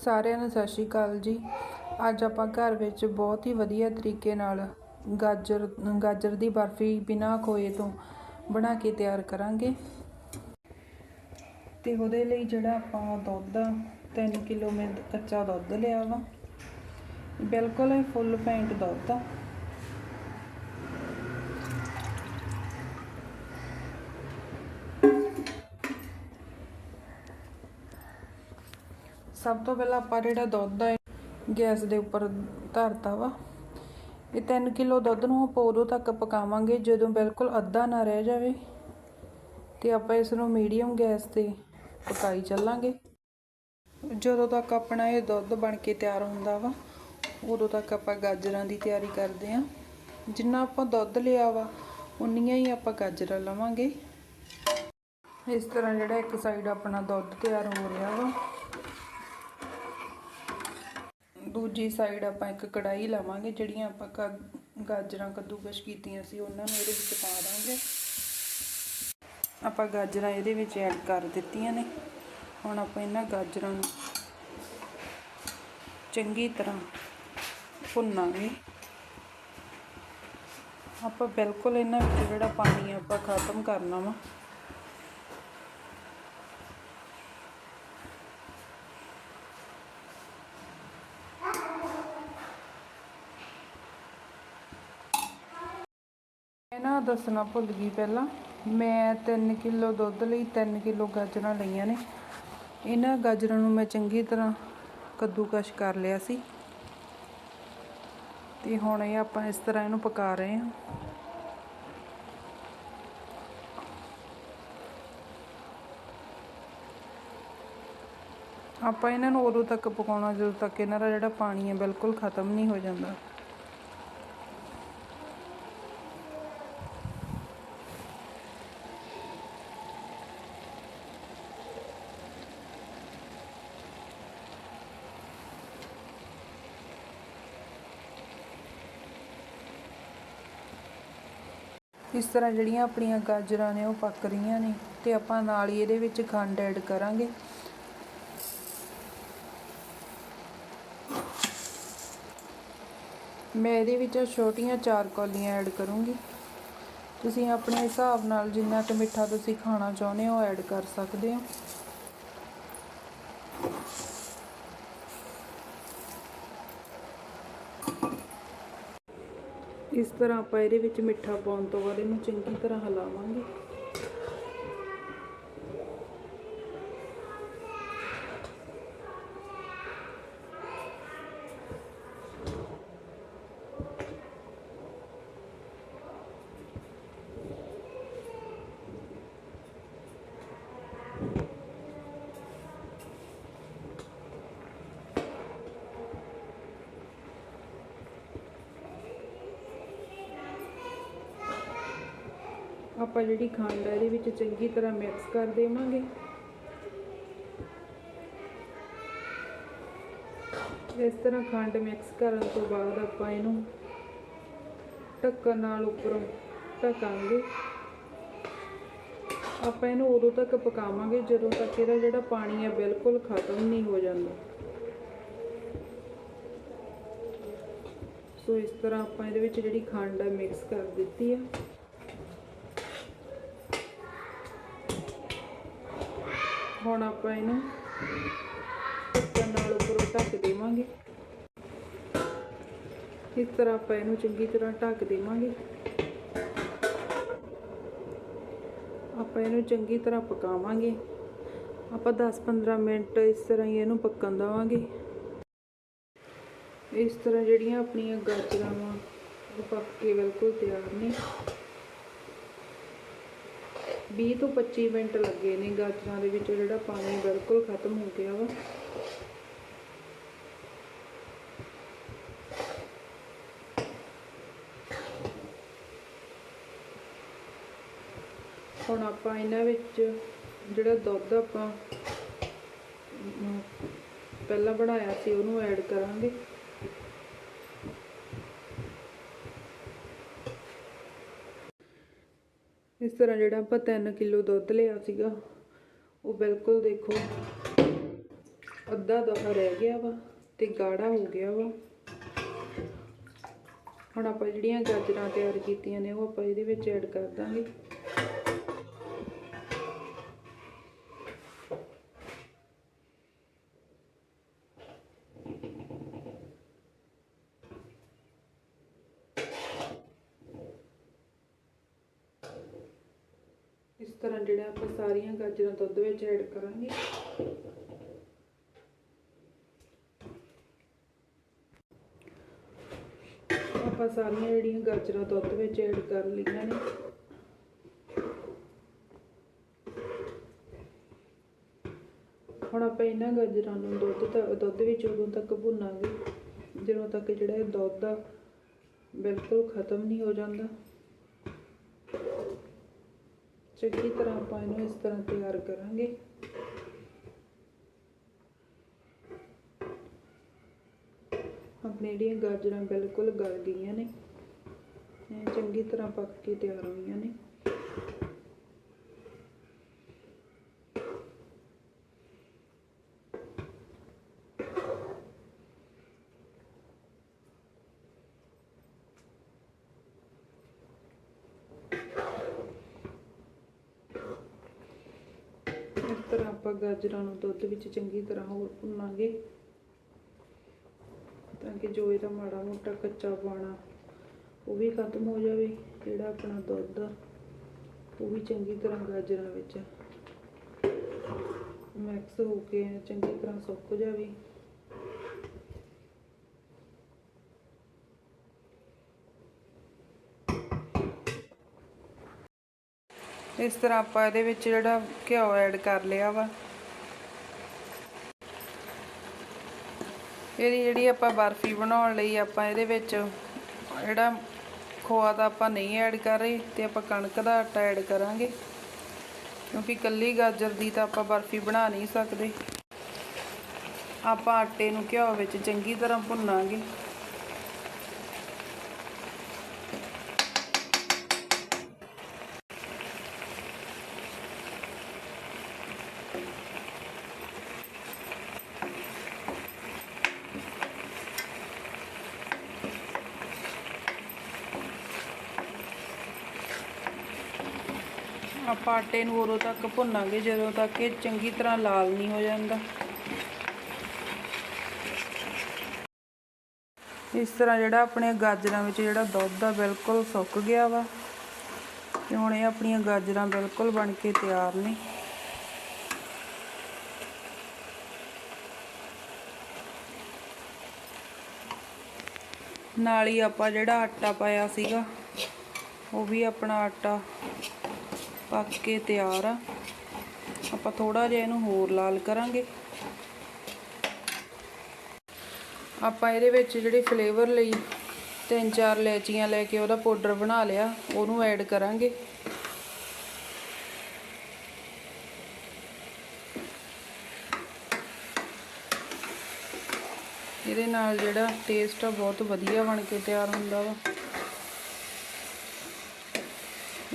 ਸਾਰਿਆਂ ਨੂੰ ਸਤਿ ਸ਼੍ਰੀ ਅਕਾਲ ਜੀ। ਅੱਜ ਆਪਾਂ ਘਰ ਵਿੱਚ ਬਹੁਤ ਹੀ ਵਧੀਆ ਤਰੀਕੇ ਨਾਲ ਗਾਜਰ ਗਾਜਰ ਦੀ ਬਰਫੀ ਬਿਨਾਂ ਖੋਏ ਤੋਂ ਬਣਾ ਕੇ ਤਿਆਰ ਕਰਾਂਗੇ। ਤੇ ਉਹਦੇ ਲਈ ਜਿਹੜਾ ਆਪਾਂ ਦੁੱਧ 3 ਕਿਲੋ ਮੈਂ ਕੱਚਾ ਦੁੱਧ ਲਿਆ ਵਾ। ਬਿਲਕੁਲ ਹੀ ਫੁੱਲ ਪੈਂਟ ਦੁੱਧ। ਆ ਸਭ ਤੋਂ ਪਹਿਲਾਂ ਆਪਾਂ ਜਿਹੜਾ ਦੁੱਧ ਹੈ ਗੈਸ ਦੇ ਉੱਪਰ ਧਰਤਾ ਵਾ, ਇਹ 3 ਕਿਲੋ ਦੁੱਧ ਨੂੰ ਆਪਾਂ ਉਦੋਂ ਤੱਕ ਪਕਾਵਾਂਗੇ ਜਦੋਂ ਬਿਲਕੁਲ ਅੱਧਾ ਨਾ ਰਹਿ ਜਾਵੇ ਤੇ ਆਪਾਂ ਇਸ ਨੂੰ ਮੀਡੀਅਮ ਗੈਸ ਤੇ ਪਕਾਈ ਚੱਲਾਂਗੇ। ਜਦੋਂ ਤੱਕ ਆਪਣਾ ਇਹ ਦੁੱਧ ਬਣ ਕੇ ਤਿਆਰ ਹੁੰਦਾ ਵਾ, ਉਦੋਂ ਤੱਕ ਆਪਾਂ ਗਾਜਰਾਂ ਦੀ ਤਿਆਰੀ ਕਰਦੇ ਆਂ ਜਿੰਨਾ ਆਪਾਂ ਦੁੱਧ ਲਿਆ ਵਾ, ਉਨੀਆਂ ਹੀ ਆਪਾਂ ਗਾਜਰਾਂ ਲਵਾਂਗੇ। ਇਸ ਤਰ੍ਹਾਂ ਜਿਹੜਾ ਇੱਕ ਸਾਈਡ ਆਪਣਾ ਦੁੱਧ ਤਿਆਰ ਹੋ ਰਿਹਾ ਵਾ ਦੂਜੀ ਸਾਈਡ ਆਪਾਂ ਇੱਕ ਕੜਾਈ ਲਵਾਂਗੇ, ਜਿਹੜੀਆਂ ਆਪਾਂ ਗਾ- ਗਾਜਰਾਂ ਕੱਦੂਕਸ਼ ਕੀਤੀਆਂ ਸੀ, ਉਹਨਾਂ ਨੂੰ ਇਹਦੇ ਵਿੱਚ ਪਾ ਦਾਂਗੇ। ਆਪਾਂ ਗਾਜਰਾਂ ਇਹਦੇ ਵਿੱਚ ਐਡ ਕਰ ਦਿੱਤੀਆਂ ਨੇ। ਹੁਣ ਆਪਾਂ ਇਹਨਾਂ ਗਾਜਰਾਂ ਨੂੰ ਚੰਗੀ ਤਰ੍ਹਾਂ ਭੁੰਨਾਂਗੇ। ਆਪਾਂ ਬਿਲਕੁਲ ਇਹਨਾਂ ਵਿੱਚ ਜਿਹੜਾ ਪਾਣੀ ਆਪਾਂ ਖਤਮ ਕਰਨਾ ਵਾ ਨਾ ਦੱਸਣਾ ਭੁੱਲ ਗਈ ਪਹਿਲਾਂ। ਮੈਂ 3 ਕਿਲੋ ਦੁੱਧ ਲਈ 3 ਕਿਲੋ ਗਾਜਰਾਂ ਲਈਆਂ ਨੇ। ਇਹਨਾਂ ਗਾਜਰਾਂ ਨੂੰ ਮੈਂ ਚੰਗੀ ਤਰ੍ਹਾਂ ਕੱਦੂਕਸ਼ ਕਰ ਲਿਆ ਸੀ। ਤੇ ਹੁਣ ਇਹ ਆਪਾਂ ਇਸ ਤਰ੍ਹਾਂ ਇਹਨੂੰ ਪਕਾ ਰਹੇ ਹਾਂ। ਆਪਾਂ ਇਹਨਾਂ ਨੂੰ ਉਦੋਂ ਤੱਕ ਪਕਾਉਣਾ, ਜਦੋਂ ਤੱਕ ਇਹਨਾਂ ਦਾ ਜਿਹੜਾ ਪਾਣੀ ਹੈ, ਬਿਲਕੁਲ ਖਤਮ ਨਹੀਂ ਹੋ ਜਾਂਦਾ। ਇਸ ਤਰ੍ਹਾਂ ਜਿਹੜੀਆਂ ਆਪਣੀਆਂ ਗਾਜਰਾਂ ਨੇ ਉਹ ਪੱਕ ਰਹੀਆਂ ਨੇ ਤੇ ਆਪਾਂ ਨਾਲ ਹੀ ਇਹਦੇ ਵਿੱਚ ਖੰਡ ਐਡ ਕਰਾਂਗੇ। ਮੈਂ ਇਹਦੇ ਵਿੱਚ ਛੋਟੀਆਂ ਚਾਰ ਕੌਲੀਆਂ ਐਡ ਕਰੂੰਗੀ। ਤੁਸੀਂ ਆਪਣੇ ਹਿਸਾਬ ਨਾਲ ਜਿੰਨਾ ਕੁ ਮਿੱਠਾ ਤੁਸੀਂ ਖਾਣਾ ਚਾਹੁੰਦੇ ਹੋ ਐਡ ਕਰ ਸਕਦੇ ਹੋ। ਇਸ ਤਰ੍ਹਾਂ ਆਪਾਂ ਇਹਦੇ ਵਿੱਚ ਮਿੱਠਾ ਪਾਉਣ ਤੋਂ ਬਾਅਦ ਇਹਨੂੰ ਚੰਗੀ ਤਰ੍ਹਾਂ ਹਿਲਾਵਾਂਗੇ? ਆਪਾਂ ਜਿਹੜੀ ਖੰਡ ਆ, ਇਹਦੇ ਵਿੱਚ ਚੰਗੀ ਤਰ੍ਹਾਂ ਮਿਕਸ ਕਰ ਦੇਵਾਂਗੇ। ਇਸ ਤਰ੍ਹਾਂ ਖੰਡ ਮਿਕਸ ਕਰਨ ਤੋਂ ਬਾਅਦ ਆਪਾਂ ਇਹਨੂੰ ਢੱਕਣ ਨਾਲ ਉੱਪਰੋਂ ਢੱਕਾਂਗੇ। ਆਪਾਂ ਇਹਨੂੰ ਉਦੋਂ ਤੱਕ ਪਕਾਵਾਂਗੇ, ਜਦੋਂ ਤੱਕ ਇਹਦਾ ਜਿਹੜਾ ਪਾਣੀ ਹੈ ਬਿਲਕੁਲ ਖਤਮ ਨਹੀਂ ਹੋ ਜਾਂਦਾ। ਸੋ ਇਸ ਤਰ੍ਹਾਂ ਆਪਾਂ ਇਹਦੇ ਵਿੱਚ ਜਿਹੜੀ ਖੰਡ ਹੈ ਮਿਕਸ ਕਰ ਦਿੱਤੀ ਆ। ਹੁਣ ਆਪਾਂ ਇਹਨੂੰ ਨਾਲ ਉੱਪਰੋਂ ਢੱਕ ਦੇਵਾਂਗੇ। ਇਸ ਤਰ੍ਹਾਂ ਆਪਾਂ ਇਹਨੂੰ ਚੰਗੀ ਤਰ੍ਹਾਂ ਢੱਕ ਦੇਵਾਂਗੇ। ਆਪਾਂ ਇਹਨੂੰ ਚੰਗੀ ਤਰ੍ਹਾਂ ਪਕਾਵਾਂਗੇ। ਆਪਾਂ 10-15 ਮਿੰਟ ਇਸ ਤਰ੍ਹਾਂ ਹੀ ਇਹਨੂੰ ਪੱਕਣ ਦੇਵਾਂਗੇ। ਇਸ ਤਰ੍ਹਾਂ ਜਿਹੜੀਆਂ ਆਪਣੀਆਂ ਗਾਜਰਾਂ ਵਾ, ਉਹ ਪੱਕ ਕੇ ਬਿਲਕੁਲ ਤਿਆਰ ਨੇ। 20 ਤੋਂ 25 ਮਿੰਟ ਲੱਗੇ ਨੇ ਗਾਜਰਾਂ ਦੇ ਵਿੱਚੋਂ ਜਿਹੜਾ ਪਾਣੀ ਬਿਲਕੁਲ ਖਤਮ ਹੋ ਗਿਆ ਵਾ। ਹੁਣ ਆਪਾਂ ਇਹਨਾਂ ਵਿੱਚ ਜਿਹੜਾ ਦੁੱਧ ਆਪਾਂ ਪਹਿਲਾਂ ਬਣਾਇਆ ਸੀ ਉਹਨੂੰ ਐਡ ਕਰਾਂਗੇ। ਤਰ੍ਹਾਂ ਜਿਹੜਾ ਆਪਾਂ 3 ਕਿਲੋ ਦੁੱਧ ਲਿਆ ਸੀਗਾ, ਉਹ ਬਿਲਕੁਲ ਦੇਖੋ ਅੱਧਾ ਦਫਾ ਰਹਿ ਗਿਆ ਵਾ ਤੇ ਗਾੜਾ ਹੋ ਗਿਆ ਵਾ। ਹੁਣ ਆਪਾਂ ਜਿਹੜੀਆਂ ਗਾਜਰਾਂ ਤਿਆਰ ਕੀਤੀਆਂ ਨੇ, ਉਹ ਆਪਾਂ ਇਹਦੇ ਵਿੱਚ ਐਡ ਕਰ ਦਾਂਗੇ। ਇਸ ਤਰ੍ਹਾਂ ਜਿਹੜਾ ਆਪਾਂ ਸਾਰੀਆਂ ਗਾਜਰਾਂ ਦੁੱਧ ਵਿੱਚ ਐਡ ਕਰਾਂਗੇ। ਆਪਾਂ ਸਾਰੀਆਂ ਜਿਹੜੀਆਂ ਗਾਜਰਾਂ ਦੁੱਧ ਵਿੱਚ ਐਡ ਕਰ ਲਈਆਂ ਨੇ। ਹੁਣ ਆਪਾਂ ਇਹਨਾਂ ਗਾਜਰਾਂ ਨੂੰ ਦੁੱਧ ਤ- ਦੁੱਧ ਵਿੱਚ ਉਦੋਂ ਤੱਕ ਭੁੰਨਾਂਗੇ, ਜਦੋਂ ਤੱਕ ਜਿਹੜਾ ਦੁੱਧ ਆ ਬਿਲਕੁਲ ਖਤਮ ਨਹੀਂ ਹੋ ਜਾਂਦਾ। ਚੰਗੀ ਤਰ੍ਹਾਂ ਆਪਾਂ ਇਹਨੂੰ ਇਸ ਤਰ੍ਹਾਂ ਤਿਆਰ ਕਰਾਂਗੇ। ਆਪਣੇ ਜਿਹੜੀਆਂ ਗਾਜਰਾਂ ਬਿਲਕੁਲ ਗਲ ਗਈਆਂ ਨੇ ਚੰਗੀ ਤਰ੍ਹਾਂ ਪੱਕ ਕੇ ਤਿਆਰ ਹੋਈਆਂ ਨੇ। ਤਰ੍ਹਾਂ ਆਪਾਂ ਗਾਜਰਾਂ ਨੂੰ ਦੁੱਧ ਵਿੱਚ ਚੰਗੀ ਤਰ੍ਹਾਂ ਹੋਰ ਭੁੰਨਾਂਗੇ ਤਾਂ ਕਿ ਜੋ ਇਹਦਾ ਮਾੜਾ ਮੋਟਾ ਕੱਚਾ ਪਾਣਾ ਉਹ ਵੀ ਖਤਮ ਹੋ ਜਾਵੇ, ਜਿਹੜਾ ਆਪਣਾ ਦੁੱਧ ਆ, ਉਹ ਵੀ ਚੰਗੀ ਤਰ੍ਹਾਂ ਗਾਜਰਾਂ ਵਿੱਚ ਮਿਕਸ ਹੋ ਕੇ ਚੰਗੀ ਤਰ੍ਹਾਂ ਸੁੱਕ ਜਾਵੇ। ਇਸ ਤਰ੍ਹਾਂ ਆਪਾਂ ਇਹਦੇ ਵਿੱਚ ਜਿਹੜਾ ਘਿਓ ਐਡ ਕਰ ਲਿਆ ਵਾ। ਇਹਦੀ ਜਿਹੜੀ ਆਪਾਂ ਬਰਫੀ ਬਣਾਉਣ ਲਈ ਆਪਾਂ ਇਹਦੇ ਵਿੱਚ ਜਿਹੜਾ ਖੋਆ ਦਾ ਆਪਾਂ ਨਹੀਂ ਐਡ ਕਰ ਰਹੇ ਤੇ ਆਪਾਂ ਕਣਕ ਦਾ ਆਟਾ ਐਡ ਕਰਾਂਗੇ। ਕਿਉਂਕਿ ਕੱਲੀ ਗਾਜਰ ਦੀ ਤਾਂ ਆਪਾਂ ਬਰਫੀ ਬਣਾ ਨਹੀਂ ਸਕਦੇ। ਆਪਾਂ ਆਟੇ ਨੂੰ ਘਿਓ ਵਿੱਚ ਚੰਗੀ ਤਰ੍ਹਾਂ ਭੁੰਨਾਂਗੇ। ਆਪਾਂ ਆਟੇ ਨੂੰ ਉਦੋਂ ਤੱਕ ਭੁੰਨਾਂਗੇ, ਜਦੋਂ ਤੱਕ ਇਹ ਚੰਗੀ ਤਰ੍ਹਾਂ ਲਾਲ ਨਹੀਂ ਹੋ ਜਾਂਦਾ। ਇਸ ਤਰ੍ਹਾਂ ਜਿਹੜਾ ਆਪਣੇ ਗਾਜਰਾਂ ਵਿੱਚ ਜਿਹੜਾ ਦੁੱਧ ਆ ਬਿਲਕੁਲ ਸੁੱਕ ਗਿਆ ਵਾ, ਤੇ ਹੁਣ ਇਹ ਆਪਣੀਆਂ ਗਾਜਰਾਂ ਬਿਲਕੁਲ ਬਣ ਕੇ ਤਿਆਰ ਨੇ। ਨਾਲ ਹੀ ਆਪਾਂ ਜਿਹੜਾ ਆਟਾ ਪਾਇਆ ਸੀਗਾ, ਉਹ ਵੀ ਆਪਣਾ ਆਟਾ ਪੱਕ ਕੇ ਤਿਆਰ ਆ। ਆਪਾਂ ਥੋੜਾ ਜਿਹਾ ਇਹਨੂੰ ਹੋਰ ਲਾਲ ਕਰਾਂਗੇ। ਆਪਾਂ ਇਹਦੇ ਵਿੱਚ ਜਿਹੜੇ ਫਲੇਵਰ ਲਈ ਤਿੰਨ ਚਾਰ ਲੈਚੀਆਂ ਲੈ ਕੇ ਉਹਦਾ ਪਾਊਡਰ ਬਣਾ ਲਿਆ, ਉਹਨੂੰ ਐਡ ਕਰਾਂਗੇ। ਇਹਦੇ ਨਾਲ ਜਿਹੜਾ ਟੇਸਟ ਆ ਬਹੁਤ ਵਧੀਆ ਬਣ ਕੇ ਤਿਆਰ ਹੁੰਦਾ ਵਾ।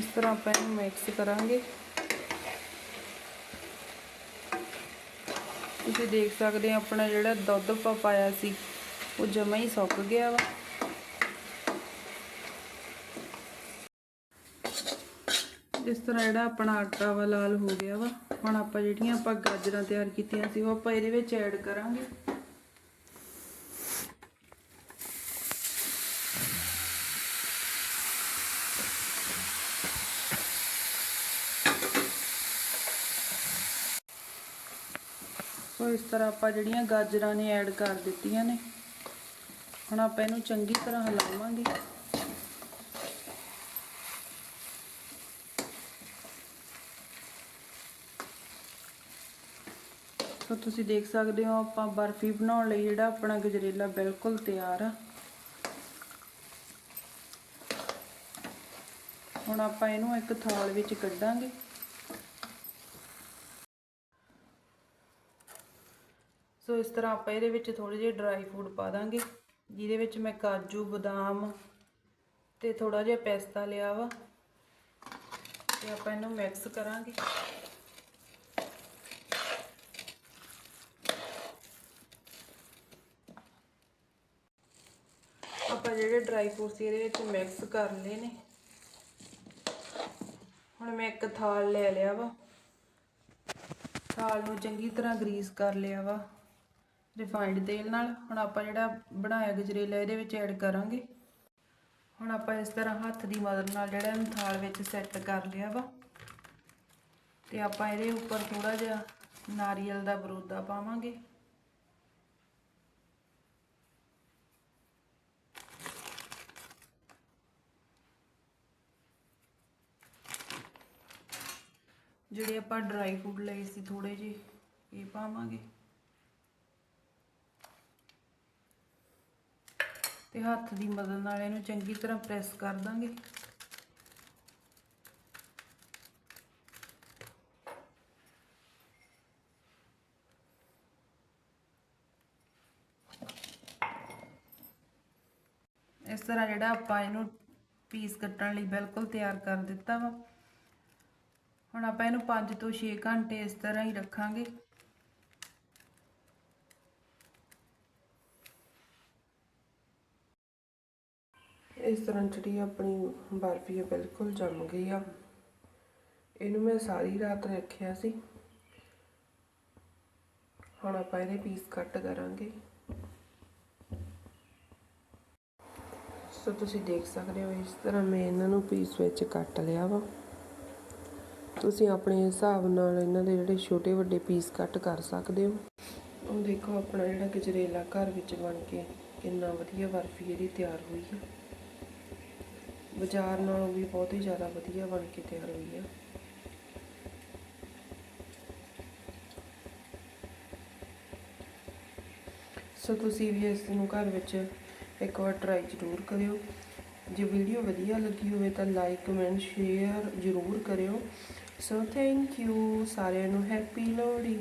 ਇਸ ਤਰ੍ਹਾਂ ਆਪਾਂ ਇਹਨੂੰ ਮਿਕਸ ਕਰਾਂਗੇ। ਤੁਸੀਂ ਦੇਖ ਸਕਦੇ ਆ ਆਪਣਾ ਜਿਹੜਾ ਦੁੱਧ ਆਪਾਂ ਪਾਇਆ ਸੀ, ਉਹ ਜਮਾ ਹੀ ਸੁੱਕ ਗਿਆ ਵਾ। ਇਸ ਤਰ੍ਹਾਂ ਜਿਹੜਾ ਆਪਣਾ ਆਟਾ ਵਾ ਲਾਲ ਹੋ ਗਿਆ ਵਾ। ਹੁਣ ਆਪਾਂ ਜਿਹੜੀਆਂ ਆਪਾਂ ਗਾਜਰਾਂ ਤਿਆਰ ਕੀਤੀਆਂ ਸੀ, ਉਹ ਆਪਾਂ ਇਹਦੇ ਵਿੱਚ ਐਡ ਕਰਾਂਗੇ। ਸੋ ਇਸ ਤਰ੍ਹਾਂ ਆਪਾਂ ਜਿਹੜੀਆਂ ਗਾਜਰਾਂ ਨੇ ਐਡ ਕਰ ਦਿੱਤੀਆਂ ਨੇ। ਹੁਣ ਆਪਾਂ ਇਹਨੂੰ ਚੰਗੀ ਤਰ੍ਹਾਂ ਹਿਲਾਵਾਂਗੇ। ਸੋ ਤੁਸੀਂ ਦੇਖ ਸਕਦੇ ਹੋ, ਆਪਾਂ ਬਰਫੀ ਬਣਾਉਣ ਲਈ ਜਿਹੜਾ ਆਪਣਾ ਗਜਰੇਲਾ ਬਿਲਕੁਲ ਤਿਆਰ ਆ। ਹੁਣ ਆਪਾਂ ਇਹਨੂੰ ਇੱਕ ਥਾਲ ਵਿੱਚ ਕੱਢਾਂਗੇ। ਇਸ ਤਰ੍ਹਾਂ ਆਪਾਂ ਇਹਦੇ ਵਿੱਚ ਥੋੜੇ ਜਿਹੇ ਡਰਾਈ ਫੂਡ ਪਾ ਦਾਂਗੇ, ਜਿਹਦੇ ਵਿੱਚ ਮੈਂ ਕਾਜੂ, ਬਦਾਮ ਤੇ ਥੋੜਾ ਜਿਹਾ ਪੈਸਤਾ ਲਿਆ ਵਾ ਤੇ ਆਪਾਂ ਇਹਨੂੰ ਮਿਕਸ ਕਰਾਂਗੇ। ਆਪਾਂ ਜਿਹੜੇ ਡਰਾਈ ਫੂਡ ਸੀ ਇਹਦੇ ਵਿੱਚ ਮਿਕਸ ਕਰ ਲਏ ਨੇ। ਹੁਣ ਮੈਂ ਇੱਕ ਥਾਲ ਲੈ ਲਿਆ ਵਾ। ਥਾਲ ਨੂੰ ਚੰਗੀ ਤਰ੍ਹਾਂ ਗਰੀਸ ਕਰ ਲਿਆ ਵਾ। ਰਿਫਾਈਨਡ ਤੇਲ ਨਾਲ ਹੁਣ ਆਪਾਂ ਜਿਹੜਾ ਬਣਾਇਆ ਗਜਰੇਲਾ ਇਹਦੇ ਵਿੱਚ ਐਡ ਕਰਾਂਗੇ। ਹੁਣ ਆਪਾਂ ਇਸ ਤਰ੍ਹਾਂ ਹੱਥ ਦੀ ਮਦਦ ਨਾਲ ਜਿਹੜਾ ਇਹਨੂੰ ਥਾਲ ਵਿੱਚ ਸੈੱਟ ਕਰ ਲਿਆ ਵਾ। ਤੇ ਆਪਾਂ ਇਹਦੇ ਉੱਪਰ ਥੋੜਾ ਜਿਹਾ ਨਾਰੀਅਲ ਦਾ ਬਰੂਦਾ ਪਾਵਾਂਗੇ। ਜਿਹੜੇ ਆਪਾਂ ਡਰਾਈ ਫਰੂਟ ਲਏ ਸੀ ਥੋੜੇ ਜਿਹੇ, ਇਹ ਪਾਵਾਂਗੇ। ਤੇ ਹੱਥ ਦੀ ਮਦਦ ਨਾਲ ਇਹਨੂੰ ਚੰਗੀ ਤਰ੍ਹਾਂ ਪ੍ਰੈਸ ਕਰ ਦਾਂਗੇ। ਇਸ ਤਰ੍ਹਾਂ ਜਿਹੜਾ ਆਪਾਂ ਇਹਨੂੰ ਪੀਸ ਕੱਟਣ ਲਈ ਬਿਲਕੁਲ ਤਿਆਰ ਕਰ ਦਿੱਤਾ ਵਾ। ਹੁਣ ਆਪਾਂ ਇਹਨੂੰ 5 ਤੋਂ 6 ਘੰਟੇ ਇਸ ਤਰ੍ਹਾਂ ਹੀ ਰੱਖਾਂਗੇ। ਇਸ ਤਰ੍ਹਾਂ ਜਿਹੜੀ ਆਪਣੀ ਬਰਫੀ ਹੈ ਬਿਲਕੁਲ ਜੰਮ ਗਈ ਆ। ਇਹਨੂੰ ਮੈਂ ਸਾਰੀ ਰਾਤ ਰੱਖਿਆ ਸੀ। ਹੁਣ ਆਪਾਂ ਇਹਦੇ ਪੀਸ ਕੱਟ ਕਰਾਂਗੇ। ਸੋ ਤੁਸੀਂ ਦੇਖ ਸਕਦੇ ਹੋ ਇਸ ਤਰ੍ਹਾਂ ਮੈਂ ਇਹਨਾਂ ਨੂੰ ਪੀਸ ਵਿੱਚ ਕੱਟ ਲਿਆ ਵਾ। ਤੁਸੀਂ ਆਪਣੇ ਹਿਸਾਬ ਨਾਲ ਇਹਨਾਂ ਦੇ ਜਿਹੜੇ ਛੋਟੇ ਵੱਡੇ ਪੀਸ ਕੱਟ ਕਰ ਸਕਦੇ ਹੋ। ਉਹ ਦੇਖੋ ਆਪਣਾ ਜਿਹੜਾ ਗਜਰੇਲਾ ਘਰ ਵਿੱਚ ਬਣ ਕੇ ਕਿੰਨਾ ਵਧੀਆ ਬਰਫੀ ਇਹਦੀ ਤਿਆਰ ਹੋਈ ਹੈ ਬਾਜ਼ਾਰ ਨਾਲੋਂ ਵੀ ਬਹੁਤ ਹੀ ਜ਼ਿਆਦਾ ਵਧੀਆ ਬਣ ਕੇ ਤਿਆਰ ਹੋਈ ਹੈ ਸੋ ਤੁਸੀਂ ਵੀ ਇਸ ਨੂੰ ਘਰ ਵਿੱਚ ਇੱਕ ਵਾਰ ਟਰਾਈ ਜ਼ਰੂਰ ਕਰਿਓ। ਜੇ ਵੀਡੀਓ ਵਧੀਆ ਲੱਗੀ ਹੋਵੇ ਤਾਂ ਲਾਈਕ ਕਮੈਂਟ ਸ਼ੇਅਰ ਜ਼ਰੂਰ ਕਰਿਓ। ਸੋ ਥੈਂਕ ਯੂ ਸਾਰਿਆਂ ਨੂੰ ਹੈਪੀ ਲੋਹੜੀ।